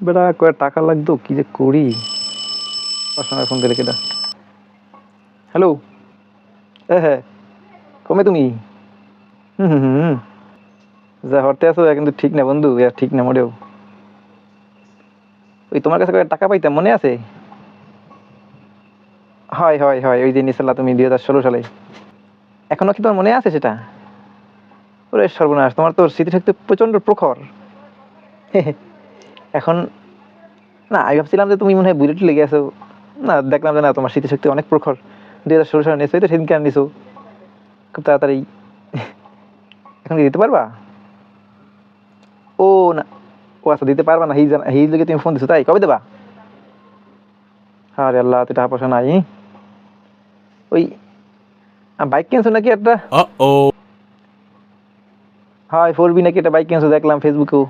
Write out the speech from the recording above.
বেটা, কয়ে টাকা লাগতো? কি যে করি? পার্সোনাল ফোন দিলে কেটা হ্যালো? হ্যাঁ হ্যাঁ কমে তুমি? হুম হুম যা হরতে আসো কিন্তু ঠিক না বন্ধু, এ ঠিক না মোটেও ওই তোমার কাছে টাকা পাইতাম, মনে আছে? হয় হয় হয়, ওই যে নিয়েছিলা তুমি দুই হাজার ষোলো সালে। এখনও কি তোমার মনে আছে সেটা? ওরে সর্বনাশ, তোমার তো স্মৃতিশক্তি প্রচণ্ড প্রখর। এখন না আমি ভাবছিলাম যে তুমি মনে হয় বুলেট লেগে আছো। না দেখলাম যে না তোমার স্মৃতিশক্তি অনেক প্রখর। দুই হাজার ষোলো সালে নিয়েছো তো সেদিনকে আর নিছো। খুব তাড়াতাড়ি। এখন কি দিতে পারবা? ও না। ও আচ্ছা দিতে পারবা না। হিজ হিজ লেগে তুমি ফোন দিছো তাই? কবে দেবা? আরে আল্লাহ তুই টাকা পয়সা নাই। ওই বাইক কিনছো নাকি একটা? Uh-oh. হয় ফোর বি নাকি একটা বাইক কিনছো দেখলাম ফেসবুকেও